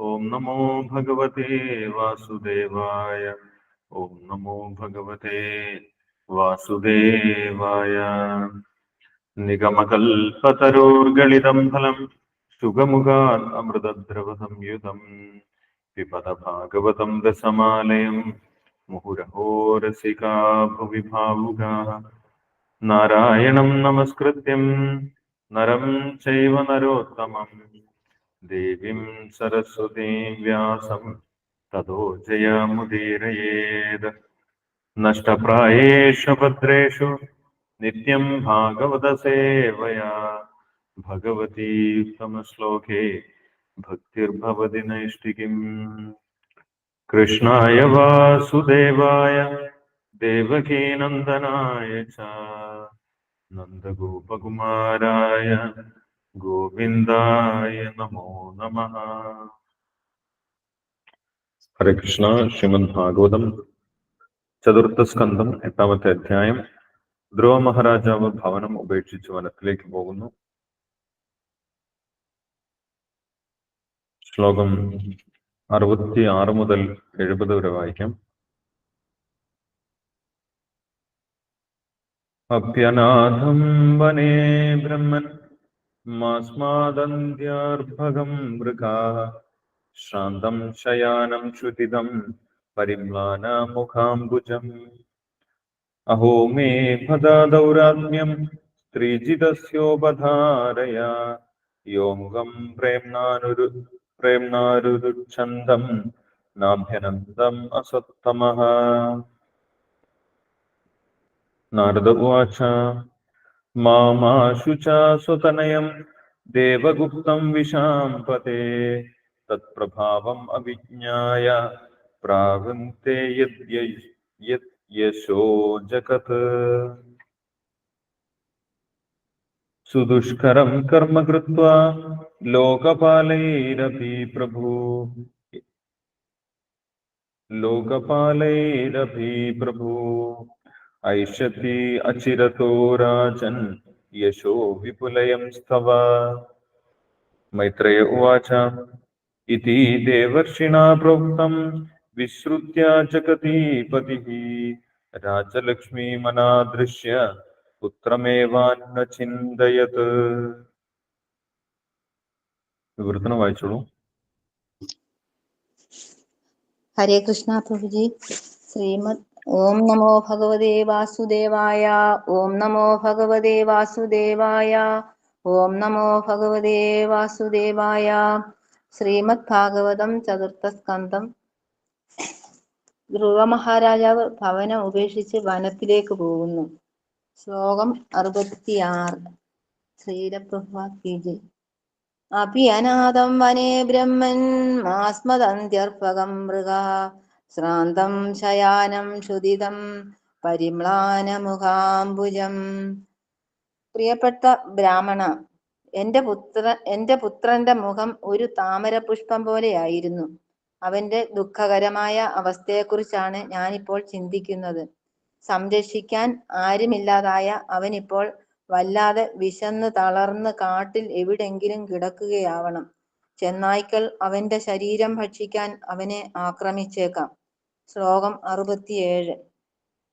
ഓം നമോ ഭഗവതേ വാസുദേവായ. ഓം നമോ ഭഗവതേ വാസുദേവായ. നിഗമകൽപതരോർഗളിതം ഫലം സുഖമുഖാൻ അമൃതദ്രവ സംയുതം പിപത ഭാഗവതം രസമാലയം മുഹുരഹോരസികാ ഭുവി ഭാവുകാः. നാരായണം നമസ്കൃത്യം. നരം ചൈവ നരോത്തമം. देवीं सरस्वतीं व्यासं ततो जयामुदीरयेद्। नष्टप्रायेषु भद्रेषु नित्यं भागवतसेवया भगवती उत्तमश्लोके भक्तिर्भवति नैष्टिकीम् कृष्णाय वासुदेवाय देवकीनन्दनाय च। नन्दगोपकुमाराय ഗോവിന്ദായ നമോ നമ. ഹരേ കൃഷ്ണ ശ്രീമദ് ഭാഗവതം ചതുർത്ഥ സ്കന്ധം എട്ടാമത്തെ അധ്യായം. ധ്രുവ മഹാരാജാവ് ഭവനം ഉപേക്ഷിച്ച് വനത്തിലേക്ക് പോകുന്നു. ശ്ലോകം അറുപത്തി ആറ് മുതൽ എഴുപത് വരെ വായിക്കാം. അപ്യനാഥം വനേ ബ്രഹ്മൻ മാസ്മാദന്ത്യാർഭകം മൃഗാ ശ്രാന്തം ശയാനം ശ്രുതിദം പരിമ്ലാനമുഖാംബുജം അഹോ മേ ഭദാദൗരാത്മ്യം സ്ത്രീജിതസ്യോപധാരയ യോമുഖം പ്രേംനാനുരു പ്രേംനാരുരുച്ഛന്തം നാഭ്യനന്ദം അസത്തമ നാരദ ഉവാച മാമാശു ച സ്വതനയം ദേവഗുപ്തം വിശാംപതേ തത്പ്രഭാവം അവിജ്ഞായ പ്രാവന്ത്തെ യദ്യ- യത് യശോ ജഗത് സുദുഷ്കരം കർമ്മ കൃത്വാ ലോകപാലൈരപി പ്രഭു ലോകപാലൈരപി പ്രഭു ഐഷത്തി അചിരതോ രാജൻ യശോ വിപുലയം സ്തവ മൈത്രേയ ഉവാച ഇതി ദേവർഷിണാ പ്രോക്തം വിശ്രുത്യ ജഗതീപതിः രാജലക്ഷ്മീമനാദൃശ്യ പുത്രമേവാന്ന ചിന്തയത് വിവൃത്തനം വായിച്ചോളൂ ഹരേ കൃഷ്ണ പ്രഭുജി ശ്രീമദ് ഓം നമോ ഭഗവതേ വാസുദേവായ ഓം നമോ ഭഗവതേ വാസുദേവായ ഓം നമോ ഭഗവതേ വാസുദേവായ. ശ്രീമദ് ഭാഗവതം ചതുർത്ഥ സ്കന്ധം ധ്രുവ മഹാരാജാവ് ഭവനം ഉപേക്ഷിച്ച് വനത്തിലേക്ക് പോകുന്നു. ശ്ലോകം അറുപത്തിയാറ്. ശ്രീരപ്രഭാജി അഭി അനാഥം വനേ ബ്രഹ്മൻ മാസ്മദന്ത്യർപ്പകം മൃഗ. ശ്രാന്തം ശയാനം ക്ഷുതിതം പരിമ്ലാനമുഖാംബുജം. പ്രിയപ്പെട്ട ബ്രാഹ്മണ എന്റെ പുത്ര എന്റെ പുത്രന്റെ മുഖം ഒരു താമര പുഷ്പം പോലെയായിരുന്നു. അവന്റെ ദുഃഖകരമായ അവസ്ഥയെക്കുറിച്ചാണ് ഞാനിപ്പോൾ ചിന്തിക്കുന്നത്. സംരക്ഷിക്കാൻ ആരുമില്ലാതായ അവനിപ്പോൾ വല്ലാതെ വിശന്ന് തളർന്ന് കാട്ടിൽ എവിടെങ്കിലും കിടക്കുകയാവണം. ചെന്നായ്ക്കൾ അവന്റെ ശരീരം ഭക്ഷിക്കാൻ അവനെ ആക്രമിച്ചേക്കാം. ശ്ലോകം അറുപത്തിയേഴ്.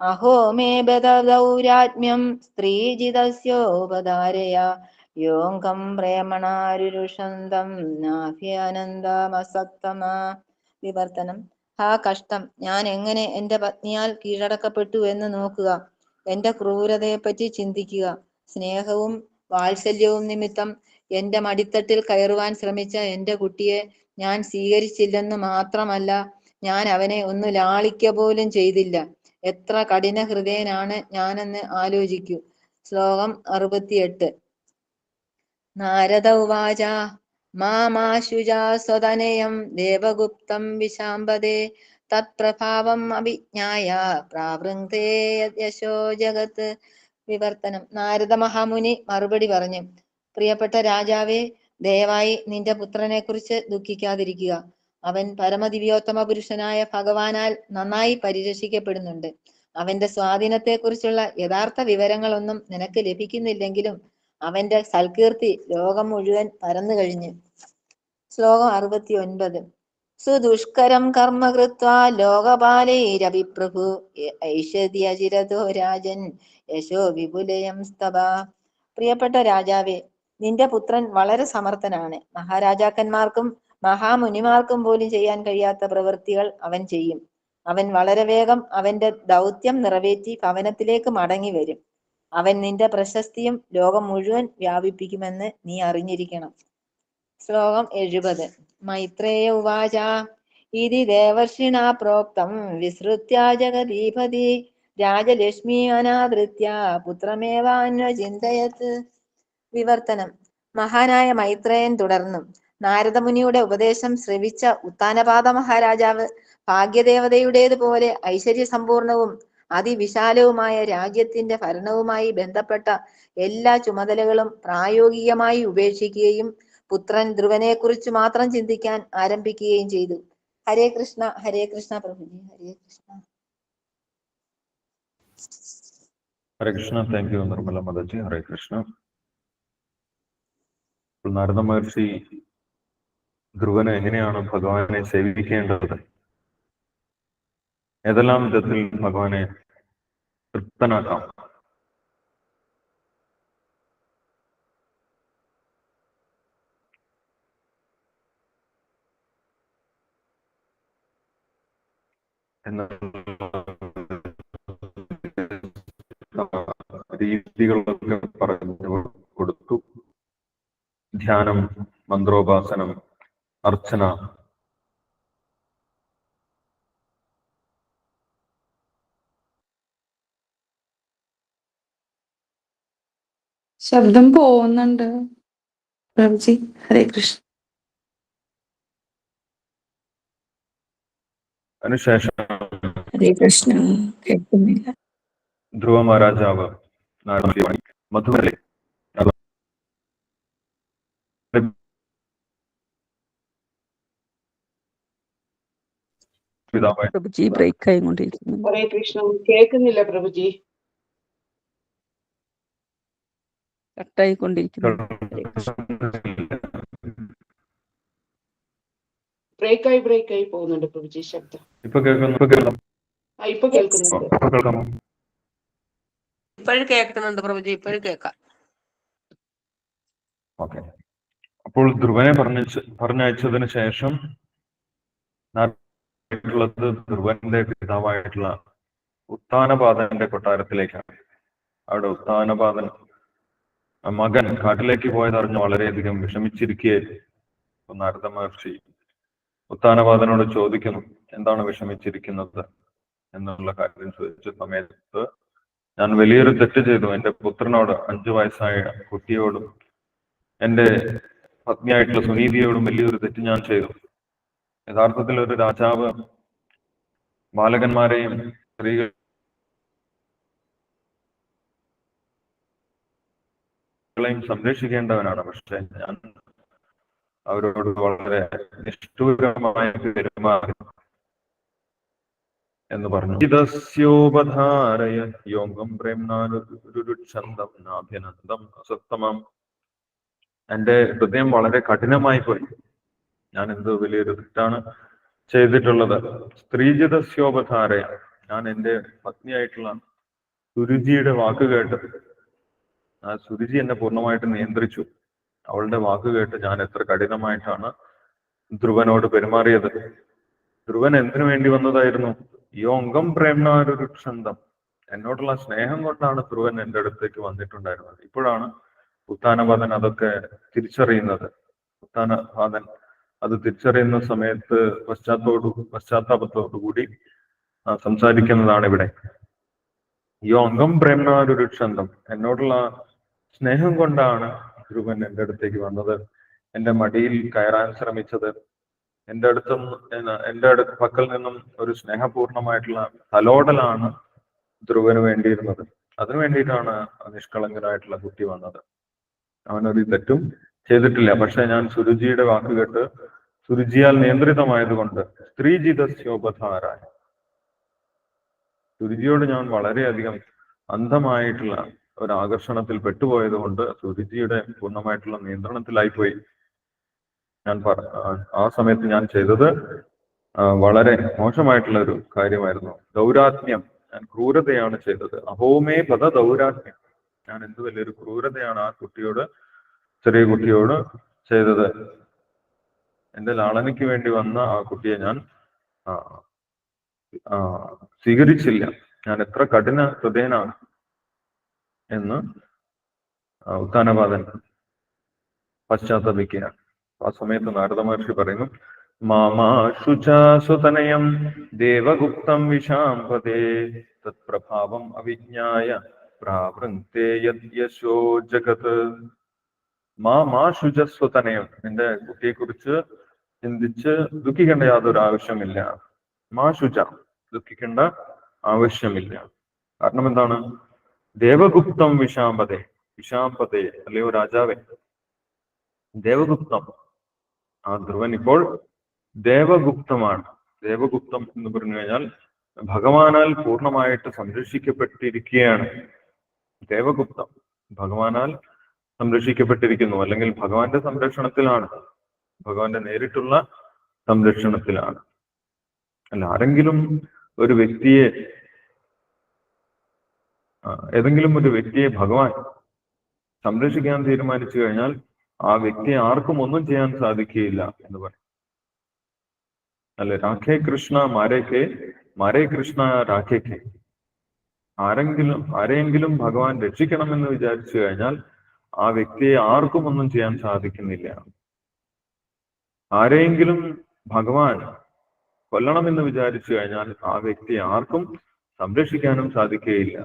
അഹോ മേ ബദൗരാത്മ്യം സ്ത്രീജിതസ്യോപധാരയ. യോങ്കം പ്രേമണാരുരുഷന്തം നാഭ്യാനന്ദമസക്തമ വിവർത്തനം. ഹാ കഷ്ടം. ഞാൻ എങ്ങനെ എന്റെ പത്നിയാൽ കീഴടക്കപ്പെട്ടു എന്ന് നോക്കുക. എന്റെ ക്രൂരതയെപ്പറ്റി ചിന്തിക്കുക. സ്നേഹവും വാത്സല്യവും നിമിത്തം എന്റെ മടിത്തട്ടിൽ കയറുവാൻ ശ്രമിച്ച എന്റെ കുട്ടിയെ ഞാൻ സ്വീകരിച്ചില്ലെന്ന് മാത്രമല്ല ഞാൻ അവനെ ഒന്ന് ലാളിക്ക പോലും ചെയ്തില്ല. എത്ര കഠിന ഹൃദയനാണ് ഞാനെന്ന് ആലോചിക്കൂ. ശ്ലോകം അറുപത്തിയെട്ട്. നാരദ ഉവാച മാമാശുജാ സ്വതനയം ദേവഗുപ്തം വിശാംബദേ തത്പ്രഭാവം അഭിജ്ഞായ പ്രാവൃന്തേ യശോ ജഗത്ത്. വിവർത്തനം. നാരദ മഹാമുനി മറുപടി പറഞ്ഞു പ്രിയപ്പെട്ട രാജാവേ ദയവായി നിന്റെ പുത്രനെ കുറിച്ച് ദുഃഖിക്കാതിരിക്കുക. അവൻ പരമദിവ്യോത്തമ പുരുഷനായ ഭഗവാനാൽ നന്നായി പരിരക്ഷിക്കപ്പെടുന്നുണ്ട്. അവന്റെ സ്വാധീനത്തെക്കുറിച്ചുള്ള യഥാർത്ഥ വിവരങ്ങളൊന്നും നിനക്ക് ലഭിക്കുന്നില്ലെങ്കിലും അവന്റെ സൽകീർത്തി ലോകം മുഴുവൻ പരന്നു കഴിഞ്ഞു. ശ്ലോകം അറുപത്തി ഒൻപത് സുദുഷ്കരം കർമ്മ കൃത്വാ ലോകപാലൈരവിപ്രഭു ഐഷധ്യചിരതോ രാജൻ. യശോ വിപുലയം സ്തഭ പ്രിയപ്പെട്ട രാജാവേ നിന്റെ പുത്രൻ വളരെ സമർത്ഥനാണ്. മഹാരാജാക്കന്മാർക്കും മഹാമുനിമാർക്കും പോലും ചെയ്യാൻ കഴിയാത്ത പ്രവൃത്തികൾ അവൻ ചെയ്യും. അവൻ വളരെ വേഗം അവന്റെ ദൗത്യം നിറവേറ്റി ഭവനത്തിലേക്ക് മടങ്ങി വരും അവൻ നിന്റെ പ്രശസ്തിയും ലോകം മുഴുവൻ വ്യാപിപ്പിക്കുമെന്ന് നീ അറിഞ്ഞിരിക്കണം. ശ്ലോകം എഴുപത്. മൈത്രേയ ഉവാച. ഇതി ദേവർഷിണ പ്രോക്തം. വിസൃത്യ ജഗദീപതി. രാജലക്ഷ്മി അനാദൃത്യ. പുത്രമേവാന്വചിന്തയത് വിവർത്തനം. മഹാനായ മൈത്രേയൻ തുടർന്നു. നാരദമുനിയുടെ ഉപദേശം ശ്രവിച്ച ഉത്താനപാത മഹാരാജാവ് ഭാഗ്യദേവതയുടേതുപോലെ ഐശ്വര്യസമ്പൂർണവും അതിവിശാലവുമായ രാജ്യത്തിന്റെ ഭരണവുമായി ബന്ധപ്പെട്ട എല്ലാ ചുമതലകളും പ്രായോഗികമായി ഉപേക്ഷിക്കുകയും പുത്രൻ ധ്രുവനെ കുറിച്ച് മാത്രം ചിന്തിക്കാൻ ആരംഭിക്കുകയും ചെയ്തു. ഹരേ കൃഷ്ണ ഹരേ കൃഷ്ണ പ്രഭുജി ഹരേ കൃഷ്ണ. Hare Krishna thank you Nirmala മദജി Hare Krishna. നാരദ മഹർഷി ധ്രുവന് എങ്ങനെയാണ് ഭഗവാനെ സേവിക്കേണ്ടത്? ഏതെല്ലാം വിധത്തിൽ ഭഗവാനെ തൃപ്തനാക്കാം? രീതികളൊക്കെ പറഞ്ഞു കൊടുത്തു. ധ്യാനം മന്ത്രോപാസനം അർച്ചന. ശബ്ദം പോകുന്നുണ്ട്. പ്രഭുജി ഹരേ കൃഷ്ണ. അതിനുശേഷം ഹരേ കൃഷ്ണ കേൾക്കുന്നില്ല. ധ്രുവ മഹാരാജാവ് മധുരയിലെ പ്രഭുജി ബ്രേക്ക് ആയിക്കൊണ്ടിരിക്കുന്നു ഹരേ കൃഷ്ണ കേൾക്കുന്നില്ല പ്രഭുജി? കട്ടായിക്കൊണ്ടിരിക്കുന്നു പോകുന്നുണ്ട് പ്രഭുജി ശബ്ദം. ഇപ്പൊ കേൾക്കുന്നു? ഇപ്പൊ കേൾക്കാം. ആ ഇപ്പൊ കേൾക്കുന്നുണ്ട്. ഇപ്പൊ കേൾക്കാമോ ഇപ്പോഴും കേൾക്കുന്നുണ്ട് പ്രഭുജി ഇപ്പോഴും കേൾക്കാം. ഓക്കെ. അപ്പോൾ ധ്രുവനെ പറഞ്ഞ പറഞ്ഞയച്ചതിന് ശേഷം നാട്ടിലുള്ളത് ധ്രുവന്റെ പിതാവായിട്ടുള്ള ഉത്താനപാതന്റെ കൊട്ടാരത്തിലേക്കാണ്. അവിടെ ഉത്താനപാതൻ മകൻ കാട്ടിലേക്ക് പോയതറിഞ്ഞ് വളരെയധികം വിഷമിച്ചിരിക്കുകയായിരുന്നു നാരദ മഹർഷി ഉത്താനപാതനോട് ചോദിക്കുന്നു എന്താണ് വിഷമിച്ചിരിക്കുന്നത്? എന്നുള്ള കാര്യം ചോദിച്ച സമയത്ത് ഞാൻ വലിയൊരു തെറ്റ് ചെയ്തു. എന്റെ പുത്രനോട് അഞ്ചു വയസ്സായ കുട്ടിയോടും എന്റെ പത്നിയായിട്ടുള്ള സുനീതിയോടും വലിയൊരു തെറ്റ് ഞാൻ ചെയ്തു. യഥാർത്ഥത്തിൽ ഒരു രാജാവ് ബാലകന്മാരെയും സ്ത്രീകൾ യും സംരക്ഷിക്കേണ്ടവനാണ്. പക്ഷെ ഞാൻ അവരോട് വളരെ നിഷ്ഠൂരമായിട്ട് പെരുമാറി എന്ന് പറഞ്ഞു. ഇതസ്യോപധാരയ യോഗം പ്രേംനാരുരുക്ഷന്തം അസത്തമം. എന്റെ ഹൃദയം വളരെ കഠിനമായി പോയി. ഞാൻ എന്ത് വലിയൊരു തെറ്റാണ് ചെയ്തിട്ടുള്ളത്. സ്ത്രീജിതസ്യോപധാരയ ഞാൻ എന്റെ പത്നിയായിട്ടുള്ള സുരുചിയുടെ വാക്ക് കേട്ട് ആ സുരുചി എന്നെ പൂർണമായിട്ട് നിയന്ത്രിച്ചു. അവളുടെ വാക്ക് കേട്ട് ഞാൻ എത്ര കഠിനമായിട്ടാണ് ധ്രുവനോട് പെരുമാറിയത്. ധ്രുവൻ എന്തിനു വേണ്ടി വന്നതായിരുന്നു? യോങ്കം പ്രേംനാരുക്ഷന്തം എന്നോടുള്ള സ്നേഹം കൊണ്ടാണ് ധ്രുവൻ എന്റെ അടുത്തേക്ക് വന്നിട്ടുണ്ടായിരുന്നത്. ഇപ്പോഴാണ് ഉത്താനപാതൻ അതൊക്കെ തിരിച്ചറിയുന്നത്. ഉത്താനപാതൻ അത് തിരിച്ചറിയുന്ന സമയത്ത് പശ്ചാത്തോട് പശ്ചാത്താപത്തോടു കൂടി ഇവിടെ. സംസാരിക്കുന്നതാണ് ഇവിടെ യോങ്കം പ്രേംനാരുക്ഷന്തം എന്നോടുള്ള സ്നേഹം കൊണ്ടാണ് ധ്രുവൻ എന്റെ അടുത്തേക്ക് വന്നത്. എന്റെ മടിയിൽ കയറാൻ ശ്രമിച്ചത്. എന്റെ അടുത്തും എന്റെ അടുത്ത് പക്കൽ നിന്നും ഒരു സ്നേഹപൂർണമായിട്ടുള്ള തലോടലാണ് ധ്രുവന് വേണ്ടിയിരുന്നത്. അതിനു വേണ്ടിയിട്ടാണ് നിഷ്കളങ്കനായിട്ടുള്ള കുട്ടി വന്നത്. അവനൊരു തെറ്റും ചെയ്തിട്ടില്ല. പക്ഷെ ഞാൻ സുരുചിയുടെ വാക്ക് കേട്ട് സുരുചിയാൽ നിയന്ത്രിതമായതുകൊണ്ട് സ്ത്രീജിതസ്യോപധാരായ സുരുചിയോട് ഞാൻ വളരെയധികം അന്ധമായിട്ടുള്ള ഒരു ആകർഷണത്തിൽ പെട്ടുപോയത് കൊണ്ട് സുരുചിയുടെ പൂർണമായിട്ടുള്ള നിയന്ത്രണത്തിലായിപ്പോയി. ഞാൻ പറ ആ- സമയത്ത് ഞാൻ ചെയ്തത് വളരെ മോശമായിട്ടുള്ള ഒരു കാര്യമായിരുന്നു. ദൗരാത്മ്യം. ഞാൻ ക്രൂരതയാണ് ചെയ്തത്. അഹോമേ പദ ദൗരാത്മ്യം ഞാൻ എന്ത് വലിയൊരു ക്രൂരതയാണ് ആ കുട്ടിയോട് ചെറിയ കുട്ടിയോട് ചെയ്തത്. എന്റെ ലാളനയ്ക്ക് വേണ്ടി വന്ന ആ കുട്ടിയെ ഞാൻ സ്വീകരിച്ചില്ല. ഞാൻ എത്ര കഠിന ഹൃദയനാണ് എന്ന് ഉത്താനപാതൻ പശ്ചാത്തപിക്കുകയാണ് ആ സമയത്ത് നാരദ മഹർഷി പറയുന്നു മാമാശുചാസുതനയം ദേവഗുപ്തം വിശാംപതേ തത്പ്രഭാവം അവിജ്ഞായ പ്രാവൃന്തേ യശോ ജഗത്. മാ മാ ശുചസ്വതനയം നിന്റെ കുട്ടിയെ കുറിച്ച് ചിന്തിച്ച് ദുഃഖിക്കേണ്ട യാതൊരു ആവശ്യമില്ല മാ ശുച ദുഃഖിക്കേണ്ട ആവശ്യമില്ല. കാരണം എന്താണ്? ദേവഗുപ്തം വിശാംപതേ വിശാംപതേ അല്ലയോ രാജാവേ. ദേവഗുപ്തം. ആ ധ്രുവൻ ഇപ്പോൾ ദേവഗുപ്തമാണ്. ദേവഗുപ്തം എന്ന് പറഞ്ഞു കഴിഞ്ഞാൽ ഭഗവാനാൽ പൂർണമായിട്ട് സംരക്ഷിക്കപ്പെട്ടിരിക്കുകയാണ്. ദേവഗുപ്തം. ഭഗവാനാൽ സംരക്ഷിക്കപ്പെട്ടിരിക്കുന്നു. അല്ലെങ്കിൽ ഭഗവാന്റെ സംരക്ഷണത്തിലാണ്. ഭഗവാന്റെ നേരിട്ടുള്ള സംരക്ഷണത്തിലാണ്. അല്ല ആരെങ്കിലും ഒരു വ്യക്തിയെ ഏതെങ്കിലും ഒരു വ്യക്തിയെ ഭഗവാൻ സംരക്ഷിക്കാൻ തീരുമാനിച്ചു കഴിഞ്ഞാൽ ആ വ്യക്തിയെ ആർക്കും ഒന്നും ചെയ്യാൻ സാധിക്കുകയില്ല എന്ന് പറയും. അല്ലെ രാഖേ കൃഷ്ണ മാരേക്കെ മാരേ കൃഷ്ണ രാഖേക്കെ ആരെങ്കിലും ആരെയെങ്കിലും ഭഗവാൻ രക്ഷിക്കണമെന്ന് വിചാരിച്ചു കഴിഞ്ഞാൽ ആ വ്യക്തിയെ ആർക്കും ഒന്നും ചെയ്യാൻ സാധിക്കുന്നില്ല. ആരെയെങ്കിലും ഭഗവാൻ കൊല്ലണമെന്ന് വിചാരിച്ചു കഴിഞ്ഞാൽ ആ വ്യക്തി ആർക്കും സംരക്ഷിക്കാനും സാധിക്കുകയില്ല.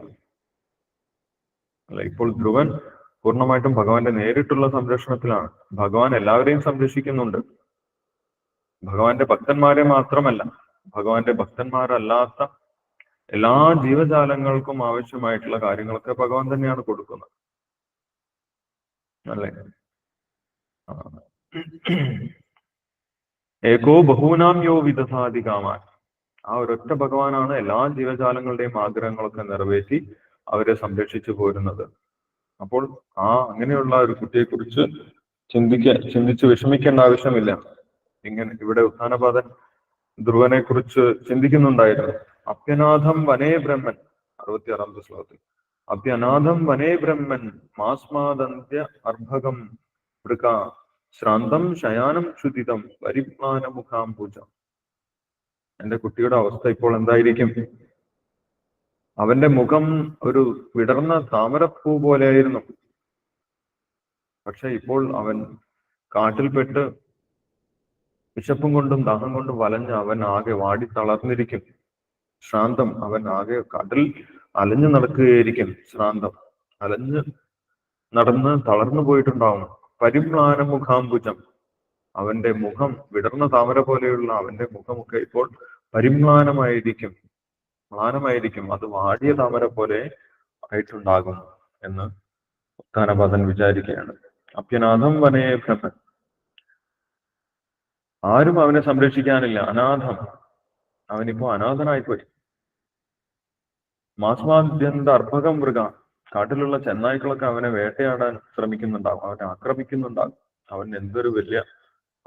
അല്ല ഇപ്പോൾ ധ്രുവൻ പൂർണമായിട്ടും ഭഗവാന്റെ നേരിട്ടുള്ള സംരക്ഷണത്തിലാണ്. ഭഗവാൻ എല്ലാവരെയും സംരക്ഷിക്കുന്നുണ്ട്. ഭഗവാന്റെ ഭക്തന്മാരെ മാത്രമല്ല ഭഗവാന്റെ ഭക്തന്മാരല്ലാത്ത എല്ലാ ജീവജാലങ്ങൾക്കും ആവശ്യമായിട്ടുള്ള കാര്യങ്ങളൊക്കെ ഭഗവാൻ തന്നെയാണ് കൊടുക്കുന്നത്. അല്ലേ. ഏകോ ബഹൂനാം യോ വിധസാദി കാമാൻ ആ ഒരൊറ്റ ഭഗവാനാണ് എല്ലാ ജീവജാലങ്ങളുടെയും ആഗ്രഹങ്ങളൊക്കെ നിറവേറ്റി അവരെ സംരക്ഷിച്ചു പോരുന്നത്. അപ്പോൾ ആ അങ്ങനെയുള്ള ഒരു കുട്ടിയെ കുറിച്ച് ചിന്തിക്ക ചിന്തിച്ച് വിഷമിക്കേണ്ട ആവശ്യമില്ല. ഇങ്ങനെ ഇവിടെ ഉത്ഥാനപാദൻ ധ്രുവനെ കുറിച്ച് ചിന്തിക്കുന്നുണ്ടായിരുന്നു. അപ്യനാഥം വനേ ബ്രഹ്മൻ. അറുപത്തിയാറാമത്തെ ശ്ലോകത്തിൽ. അപ്യനാഥം വനേ ബ്രഹ്മൻ മാസ്മാദന്ത്യ അർഭകം വൃക ശ്രാന്തം ശയാനം ക്ഷുതിതം പരിജ്ഞാനമുഖാംബുജം എന്റെ കുട്ടിയുടെ അവസ്ഥ ഇപ്പോൾ എന്തായിരിക്കും? അവന്റെ മുഖം ഒരു വിടർന്ന താമരപ്പൂ പോലെയായിരുന്നു. പക്ഷെ ഇപ്പോൾ അവൻ കാട്ടിൽപ്പെട്ട് വിശപ്പും കൊണ്ടും ദാഹം കൊണ്ടും വലഞ്ഞ് അവൻ ആകെ വാടി തളർന്നിരിക്കും. ശ്രാന്തം അവൻ ആകെ കാട്ടിൽ അലഞ്ഞു നടക്കുകയായിരിക്കും ശ്രാന്തം. അലഞ്ഞ് നടന്ന് തളർന്നു പോയിട്ടുണ്ടാവും. പരിമ്ലാന മുഖാംബുജം അവന്റെ മുഖം വിടർന്ന താമര പോലെയുള്ള അവന്റെ മുഖമൊക്കെ ഇപ്പോൾ പരിമ്ലാനമായിരിക്കും. മ്ലാനമായിരിക്കും. അത് വാടിയ താമര പോലെ ആയിട്ടുണ്ടാകും എന്ന് ഉത്ഥാനപാദൻ വിചാരിക്കുകയാണ്. അപ്യനാഥം വനേ ഭ്രമൻ. ആരും അവനെ സംരക്ഷിക്കാനില്ല. അനാഥം. അവനിപ്പോ അനാഥനായിപ്പോയി. മാസ്മാദ്യന്ത അർഭകം മൃഗ കാട്ടിലുള്ള ചെന്നായ്ക്കളൊക്കെ അവനെ വേട്ടയാടാൻ ശ്രമിക്കുന്നുണ്ടാകും. അവനെ ആക്രമിക്കുന്നുണ്ടാകും. അവൻ എന്തൊരു വലിയ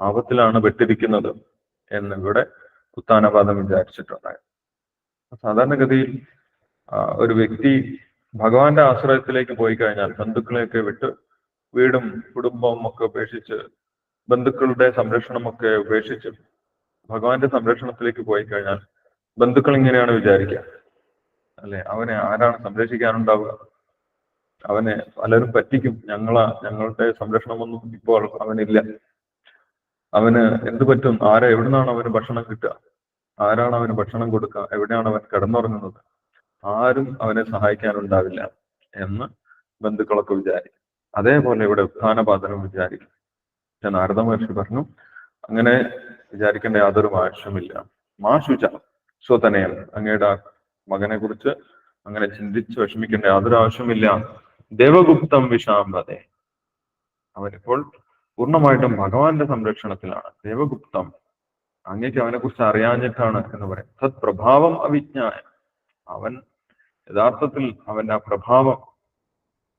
ആപത്തിലാണ് പെട്ടിരിക്കുന്നത് എന്ന് ഇവിടെ ഉത്താനപാദം വിചാരിച്ചിട്ടുണ്ടായിരുന്നു സാധാരണഗതിയിൽ ഒരു വ്യക്തി ഭഗവാന്റെ ആശ്രയത്തിലേക്ക് പോയി കഴിഞ്ഞാൽ ബന്ധുക്കളെയൊക്കെ വിട്ട് വീടും കുടുംബവും ഒക്കെ ഉപേക്ഷിച്ച് ബന്ധുക്കളുടെ സംരക്ഷണമൊക്കെ ഉപേക്ഷിച്ച് ഭഗവാന്റെ സംരക്ഷണത്തിലേക്ക് പോയി കഴിഞ്ഞാൽ ബന്ധുക്കൾ ഇങ്ങനെയാണ് വിചാരിക്കുക. അല്ലെ? അവനെ ആരാണ് സംരക്ഷിക്കാനുണ്ടാവുക? അവനെ പലരും പറ്റിക്കും. ഞങ്ങളാ ഞങ്ങളുടെ സംരക്ഷണമൊന്നും ഇപ്പോൾ അവനില്ല. അവന് എന്ത് പറ്റും? ആരാ എവിടുന്നാണ് അവന് ഭക്ഷണം കിട്ടുക? ആരാണ് അവന് ഭക്ഷണം കൊടുക്കുക? എവിടെയാണ് അവൻ കിടന്നുറങ്ങുന്നത്? ആരും അവനെ സഹായിക്കാനുണ്ടാവില്ല എന്ന് ബന്ധുക്കളൊക്കെ വിചാരിക്കും. അതേപോലെ ഇവിടെ ഉത്ഥാനപാതനം വിചാരിക്കും. പക്ഷെ നാരദ മഹർഷി പറഞ്ഞു അങ്ങനെ വിചാരിക്കേണ്ട യാതൊരു ആവശ്യമില്ല മാ ശുച സ്വതനയം അങ്ങയുടെ മകനെ കുറിച്ച് അങ്ങനെ ചിന്തിച്ച് വിഷമിക്കേണ്ട യാതൊരു ആവശ്യമില്ല ദേവഗുപ്തം വിഷാംബതെ അവനിപ്പോൾ പൂർണമായിട്ടും ഭഗവാന്റെ സംരക്ഷണത്തിലാണ്. ദേവഗുപ്തം അങ്ങേക്ക് അവനെ കുറിച്ച് അറിയാഞ്ഞിട്ടാണ് എന്ന് പറയും. തത് പ്രഭാവം അവിജ്ഞായ. അവൻ യഥാർത്ഥത്തിൽ അവന്റെ ആ പ്രഭാവം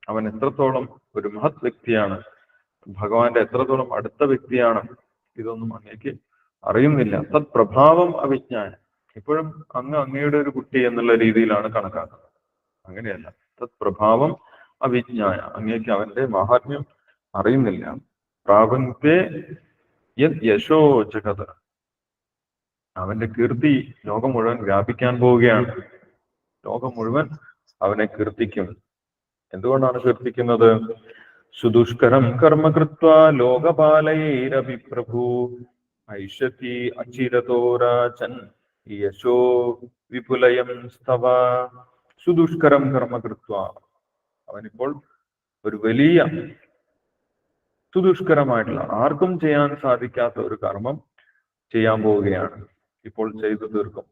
അവൻ എത്രത്തോളം ഒരു മഹത് വ്യക്തിയാണ് ഭഗവാന്റെ എത്രത്തോളം അടുത്ത വ്യക്തിയാണ് ഇതൊന്നും അങ്ങേക്ക് അറിയുന്നില്ല. തത് പ്രഭാവം അവിജ്ഞാനം ഇപ്പോഴും അങ്ങ് അങ്ങയുടെ ഒരു കുട്ടി എന്നുള്ള രീതിയിലാണ് കണക്കാക്കുന്നത്. അങ്ങനെയല്ല. തത് പ്രഭാവം അവിജ്ഞായ അങ്ങേക്ക് അവന്റെ മഹാത്മ്യം അറിയുന്നില്ല. പ്രാപഞ്ചേ യശോ ജഗത്. അവന്റെ കീർത്തി ലോകം മുഴുവൻ വ്യാപിക്കാൻ പോവുകയാണ്. ലോകം മുഴുവൻ അവനെ കീർത്തിക്കും. എന്തുകൊണ്ടാണ് കീർത്തിക്കുന്നത്? സുദുഷ്കരം കർമ്മകൃത്വ കൃത്വ ലോകപാലൈരപി പ്രഭു ഐഷത്തി അചിരതോ രാജൻ യശോ വിപുലയം സ്തവ സുദുഷ്കരം കർമ്മ കൃത്വ. അവനിപ്പോൾ ഒരു വലിയ സുദുഷ്കരമായിട്ടുള്ള ആർക്കും ചെയ്യാൻ സാധിക്കാത്ത ഒരു കർമ്മം ചെയ്യാൻ പോവുകയാണ്. ഇപ്പോൾ ചെയ്തു തീർക്കും.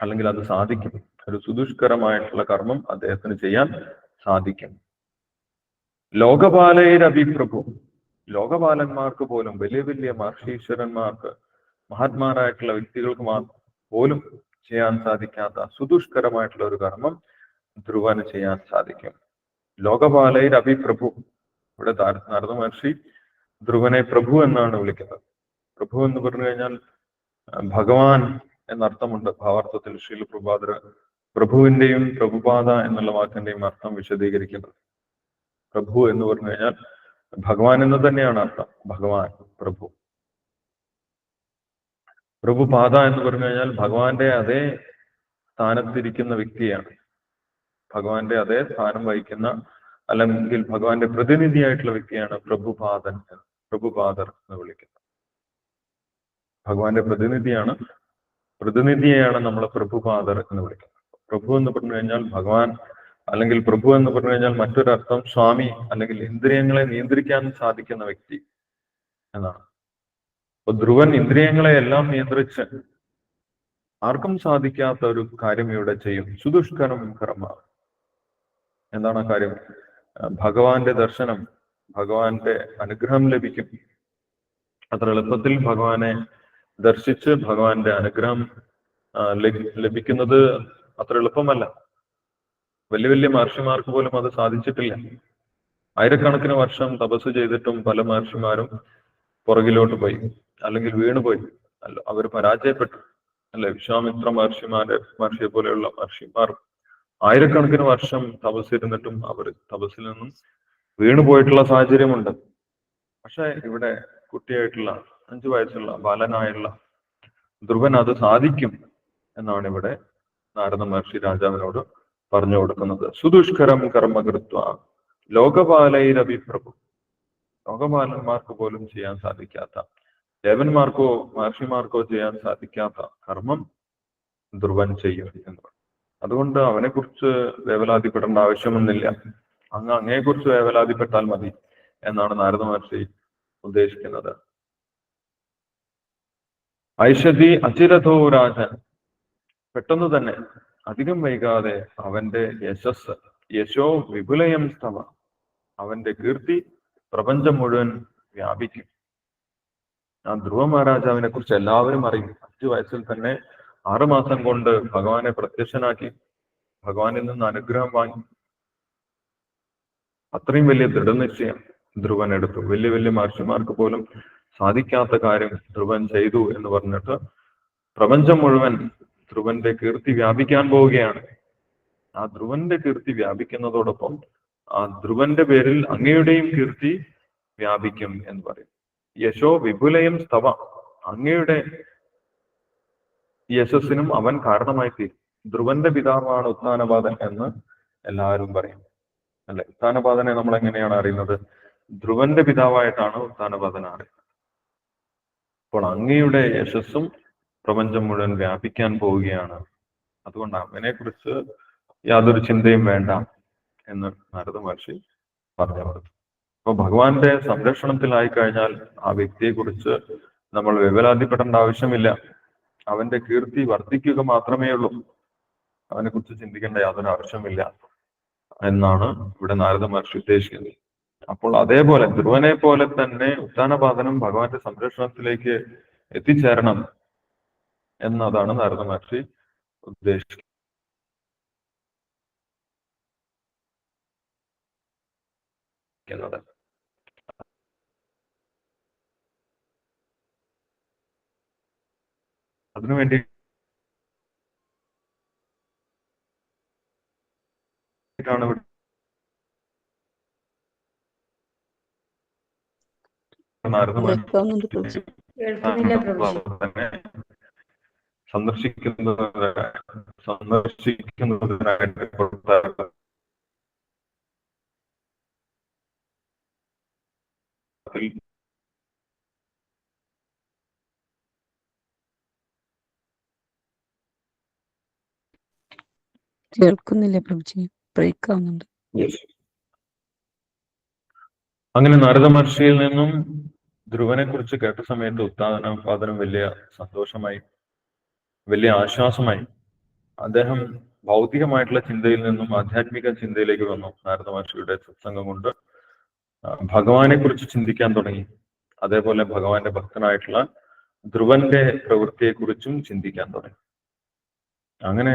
അല്ലെങ്കിൽ അത് സാധിക്കും. ഒരു സുദുഷ്കരമായിട്ടുള്ള കർമ്മം അദ്ദേഹത്തിന് ചെയ്യാൻ സാധിക്കും. ലോകപാലയരഭിപ്രഭു. ലോകപാലന്മാർക്ക് പോലും വലിയ വലിയ മഹർഷീശ്വരന്മാർക്ക് മഹാത്മാരായിട്ടുള്ള വ്യക്തികൾക്ക് മാ പോലും ചെയ്യാൻ സാധിക്കാത്ത സുദുഷ്കരമായിട്ടുള്ള ഒരു കർമ്മം ധ്രുവന് ചെയ്യാൻ സാധിക്കും. ലോകപാലയിൽ അഭിപ്രഭു ഇവിടെ നാരദ മഹർഷി ധ്രുവനെ പ്രഭു എന്നാണ് വിളിക്കുന്നത്. പ്രഭു എന്ന് പറഞ്ഞു കഴിഞ്ഞാൽ ഭഗവാൻ എന്നർത്ഥമുണ്ട്. ഭാവാർത്ഥത്തിൽ ശ്രീല പ്രഭാതര പ്രഭുവിന്റെയും പ്രഭുപാത എന്നുള്ള വാക്കിന്റെയും അർത്ഥം വിശദീകരിക്കുന്നത്. പ്രഭു എന്ന് പറഞ്ഞു കഴിഞ്ഞാൽ ഭഗവാൻ എന്ന് തന്നെയാണ് അർത്ഥം. ഭഗവാൻ പ്രഭു. പ്രഭുപാത എന്ന് പറഞ്ഞു കഴിഞ്ഞാൽ ഭഗവാന്റെ അതേ സ്ഥാനത്തിരിക്കുന്ന വ്യക്തിയാണ്. ഭഗവാന്റെ അതേ സ്ഥാനം വഹിക്കുന്ന അല്ലെങ്കിൽ ഭഗവാന്റെ പ്രതിനിധിയായിട്ടുള്ള വ്യക്തിയാണ് പ്രഭുപാദൻ പ്രഭുപാദർ എന്ന് വിളിക്കുന്നത്. ഭഗവാന്റെ പ്രതിനിധിയാണ് പ്രതിനിധിയെയാണ് നമ്മൾ പ്രഭുപാദർ എന്ന് വിളിക്കുന്നത്. പ്രഭു എന്ന് പറഞ്ഞു കഴിഞ്ഞാൽ ഭഗവാൻ അല്ലെങ്കിൽ പ്രഭു എന്ന് പറഞ്ഞു കഴിഞ്ഞാൽ മറ്റൊരർത്ഥം സ്വാമി അല്ലെങ്കിൽ ഇന്ദ്രിയങ്ങളെ നിയന്ത്രിക്കാൻ സാധിക്കുന്ന വ്യക്തി എന്നാണ്. അപ്പൊ ധ്രുവൻ ഇന്ദ്രിയങ്ങളെ എല്ലാം നിയന്ത്രിച്ച് ആർക്കും സാധിക്കാത്ത ഒരു കാര്യം ഇവിടെ ചെയ്യും. സുദുഷ്കരം കർമ്മ. എന്താണ് ആ കാര്യം? ഭഗവാന്റെ ദർശനം ഭഗവാന്റെ അനുഗ്രഹം ലഭിക്കും. അത്ര എളുപ്പത്തിൽ ഭഗവാനെ ദർശിച്ച് ഭഗവാന്റെ അനുഗ്രഹം ലഭിക്കുന്നത് അത്ര എളുപ്പമല്ല. വലിയ വലിയ മഹർഷിമാർക്ക് പോലും അത് സാധിച്ചിട്ടില്ല. ആയിരക്കണക്കിന് വർഷം തപസ് ചെയ്തിട്ടും പല മഹർഷിമാരും പുറകിലോട്ട് പോയി. അല്ലെങ്കിൽ വീണുപോയി അല്ല അവർ പരാജയപ്പെട്ടു. അല്ലെ? വിശ്വാമിത്ര മഹർഷിമാരെ മഹർഷിയെ പോലെയുള്ള മഹർഷിമാർ ആയിരക്കണക്കിന് വർഷം തപസ്സിരുന്നിട്ടും അവർ തപസ്സിൽ നിന്നും വീണുപോയിട്ടുള്ള സാഹചര്യമുണ്ട്. പക്ഷെ ഇവിടെ കുട്ടിയായിട്ടുള്ള അഞ്ചു വയസ്സുള്ള ബാലനായുള്ള ധ്രുവൻ അത് സാധിക്കും എന്നാണ് ഇവിടെ നാരദ മഹർഷി രാജാവിനോട് പറഞ്ഞു കൊടുക്കുന്നത്. സുദുഷ്കരം കർമ്മകൃത്വ ലോകപാലൈരവി പ്രഭു ലോകപാലന്മാർക്ക് പോലും ചെയ്യാൻ സാധിക്കാത്ത ദേവന്മാർക്കോ മഹർഷിമാർക്കോ ചെയ്യാൻ സാധിക്കാത്ത കർമ്മം ധ്രുവൻ ചെയ്യും എന്ന് പറയും. അതുകൊണ്ട് അവനെ കുറിച്ച് വേവലാതിപ്പെടേണ്ട ആവശ്യമൊന്നുമില്ല. അങ്ങ് അങ്ങയെ കുറിച്ച് വേവലാതിപ്പെട്ടാൽ മതി എന്നാണ് നാരദ മഹർഷി ഉദ്ദേശിക്കുന്നത്. ഐശ്വതി അചിരഥോ രാജൻ. പെട്ടെന്ന് തന്നെ അധികം വൈകാതെ അവന്റെ യശസ് യശോ വിപുലയം സ്തവ. അവന്റെ കീർത്തി പ്രപഞ്ചം മുഴുവൻ വ്യാപിക്കും. ആ ധ്രുവ മഹാരാജാവിനെ കുറിച്ച് എല്ലാവരും അറിയും. അഞ്ചു വയസ്സിൽ തന്നെ ആറുമാസം കൊണ്ട് ഭഗവാനെ പ്രത്യക്ഷനാക്കി. ഭഗവാനിൽ നിന്ന് അനുഗ്രഹം വാങ്ങി. അത്രയും വലിയ ദൃഢനിശ്ചയം ധ്രുവൻ എടുത്തു. വലിയ വലിയ മഹർഷിമാർക്ക് പോലും സാധിക്കാത്ത കാര്യം ധ്രുവൻ ചെയ്തു എന്ന് പറഞ്ഞിട്ട് പ്രപഞ്ചം മുഴുവൻ ധ്രുവന്റെ കീർത്തി വ്യാപിക്കാൻ പോവുകയാണ്. ആ ധ്രുവന്റെ കീർത്തി വ്യാപിക്കുന്നതോടൊപ്പം ആ ധ്രുവന്റെ പേരിൽ അങ്ങയുടെയും കീർത്തി വ്യാപിക്കും എന്ന് പറയും. യശോ വിപുലയം സ്തവ. അങ്ങയുടെ യശസ്സിനും അവൻ കാരണമായി തീരും ധ്രുവന്റെ പിതാവാണ് ഉത്ഥാനപാതൻ എന്ന് എല്ലാവരും പറയും. അല്ലെ? ഉത്ഥാനപാതനെ നമ്മൾ എങ്ങനെയാണ് അറിയുന്നത്? ധ്രുവന്റെ പിതാവായിട്ടാണ് ഉത്ഥാനപാതൻ അറിയുന്നത്. അപ്പോൾ അങ്ങയുടെ യശസ്സും പ്രപഞ്ചം മുഴുവൻ വ്യാപിക്കാൻ പോവുകയാണ്. അതുകൊണ്ട് അവനെ കുറിച്ച് യാതൊരു ചിന്തയും വേണ്ട എന്ന് നാരദ മഹർഷി പറഞ്ഞു കൊടുത്തു അപ്പൊ ഭഗവാന്റെ സംരക്ഷണത്തിലായി കഴിഞ്ഞാൽ ആ വ്യക്തിയെ കുറിച്ച് നമ്മൾ വിവലാതിപ്പെടേണ്ട ആവശ്യമില്ല. അവന്റെ കീർത്തി വർദ്ധിക്കുക മാത്രമേ ഉള്ളൂ. അവനെ കുറിച്ച് ചിന്തിക്കേണ്ട യാതൊരു ആവശ്യമില്ല എന്നാണ് ഇവിടെ നാരദ മഹർഷി ഉദ്ദേശിക്കുന്നത്. അപ്പോൾ അതേപോലെ ധ്രുവനെ പോലെ തന്നെ ഉത്താനപാദനം ഭഗവാന്റെ സംരക്ഷണത്തിലേക്ക് എത്തിച്ചേരണം എന്നതാണ് നാരദ മഹർഷി ഉദ്ദേശിക്കുന്നത്. ാണ് ഇവിടെ കേൾക്കുന്നില്ല പ്രഭുജി തന്നെ സന്ദർശിക്കുന്നത് സന്ദർശിക്കുന്നതിനായിട്ട് കൊടുത്ത കേൾക്കുന്നില്ല പ്രഭുജി. ബ്രേക്ക് ആവുന്നുണ്ട് അങ്ങനെ നാരദ മഹർഷിയിൽ നിന്നും ധ്രുവനെ കുറിച്ച് കേട്ട സമയത്ത് ഉത്താദനം ഉത്പാദനം വലിയ സന്തോഷമായി വലിയ ആശ്വാസമായി അദ്ദേഹം ഭൗതികമായിട്ടുള്ള ചിന്തയിൽ നിന്നും ആധ്യാത്മിക ചിന്തയിലേക്ക് വന്നു നാരദ മഹർഷിയുടെ സത്സംഗം കൊണ്ട്. ഭഗവാനെ കുറിച്ച് ചിന്തിക്കാൻ തുടങ്ങി. അതേപോലെ ഭഗവാന്റെ ഭക്തനായിട്ടുള്ള ധ്രുവന്റെ പ്രവൃത്തിയെ കുറിച്ചും ചിന്തിക്കാൻ തുടങ്ങി. അങ്ങനെ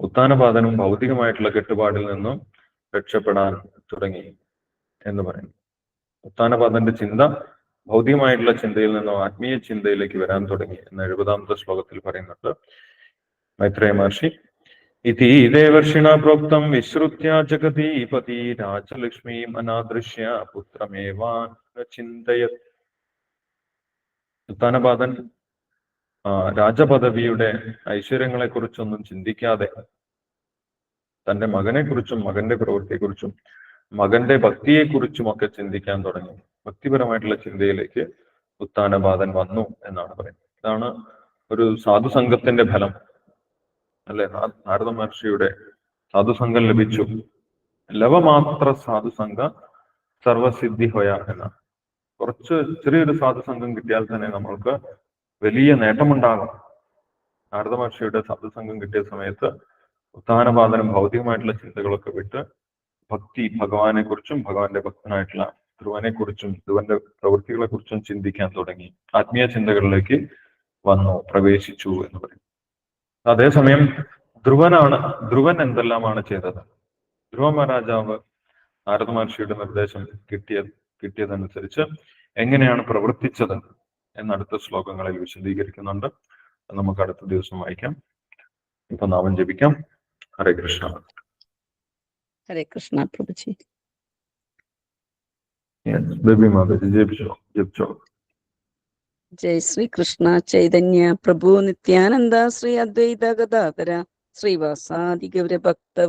ഉത്താനപാദനം ഭൗതികമായിട്ടുള്ള കെട്ടുപാടിൽ നിന്നും രക്ഷപ്പെടാൻ തുടങ്ങി എന്ന് പറയുന്നു. ഉത്ഥാനപാതന്റെ ചിന്ത ഭൗതികമായിട്ടുള്ള ചിന്തയിൽ നിന്നും ആത്മീയ ചിന്തയിലേക്ക് വരാൻ തുടങ്ങി എന്ന് എഴുപതാമത്തെ ശ്ലോകത്തിൽ പറയുന്നുണ്ട്. മൈത്രേയ മഹർഷി ഇതി പ്രോക്തം വിശ്രുത്യ ജഗതീപതി രാജലക്ഷ്മീം അനാദൃശ്യ പുത്രമേവാൻ ചിന്തയത് ഉത്താനപാദൻ ആ, രാജപദവിയുടെ ഐശ്വര്യങ്ങളെക്കുറിച്ചൊന്നും ചിന്തിക്കാതെ തന്റെ മകനെക്കുറിച്ചും മകന്റെ പ്രവൃത്തിയെക്കുറിച്ചും മകന്റെ ഭക്തിയെക്കുറിച്ചും ഒക്കെ ചിന്തിക്കാൻ തുടങ്ങി. ഭക്തിപരമായിട്ടുള്ള ചിന്തയിലേക്ക് ഉത്താനബാധൻ വന്നു എന്നാണ് പറയുന്നത്. ഇതാണ് ഒരു സാധുസംഘത്തിന്റെ ഫലം. അല്ലെ? നാരദ മഹർഷിയുടെ സാധുസംഘം ലഭിച്ചു. ലവമാത്ര സാധുസംഘ സർവസിദ്ധി ഹൊയ എന്നാണ്. കുറച്ച് ചെറിയൊരു സാധുസംഘം കിട്ടിയാൽ തന്നെ നമ്മൾക്ക് വലിയ നേട്ടമുണ്ടാകും നാരദ മഹർഷിയുടെ സാധുസംഘം കിട്ടിയ സമയത്ത് ഉത്താനപാദനം ഭൗതികമായിട്ടുള്ള ചിന്തകളൊക്കെ വിട്ട് ഭക്തി ഭഗവാനെ കുറിച്ചും ഭഗവാന്റെ ഭക്തനായിട്ടുള്ള ധ്രുവനെ കുറിച്ചും ധ്രുവന്റെ പ്രവൃത്തികളെ കുറിച്ചും ചിന്തിക്കാൻ തുടങ്ങി. ആത്മീയ ചിന്തകളിലേക്ക് വന്നു പ്രവേശിച്ചു എന്ന് പറയും. അതേസമയം ധ്രുവനാണ് ധ്രുവൻ എന്തെല്ലാമാണ് ചെയ്തത്? ധ്രുവ മഹാരാജാവ് നാരദ മഹർഷിയുടെ നിർദ്ദേശം കിട്ടിയ കിട്ടിയതനുസരിച്ച് എങ്ങനെയാണ് പ്രവർത്തിച്ചത്? എന്നടുത്ത ശ്ലോകങ്ങളിൽ വിശദീകരിക്കുന്നുണ്ട്. നമുക്ക് അടുത്ത ദിവസം വായിക്കാം. ഇപ്പൊ നാമം ജപിക്കാം. ഹരേ കൃഷ്ണ. ഹരേ കൃഷ്ണ പ്രഭുജി. ബേബി മാതാജി ജപിച്ചോ ജപിച്ചോ. ജയ് ശ്രീ കൃഷ്ണ ചൈതന്യ പ്രഭു നിത്യാനന്ദ ശ്രീ അദ്വൈത ഗദാധര ശ്രീവാസാദി ഗൗരഭക്തവൃന്ദ ഭക്ത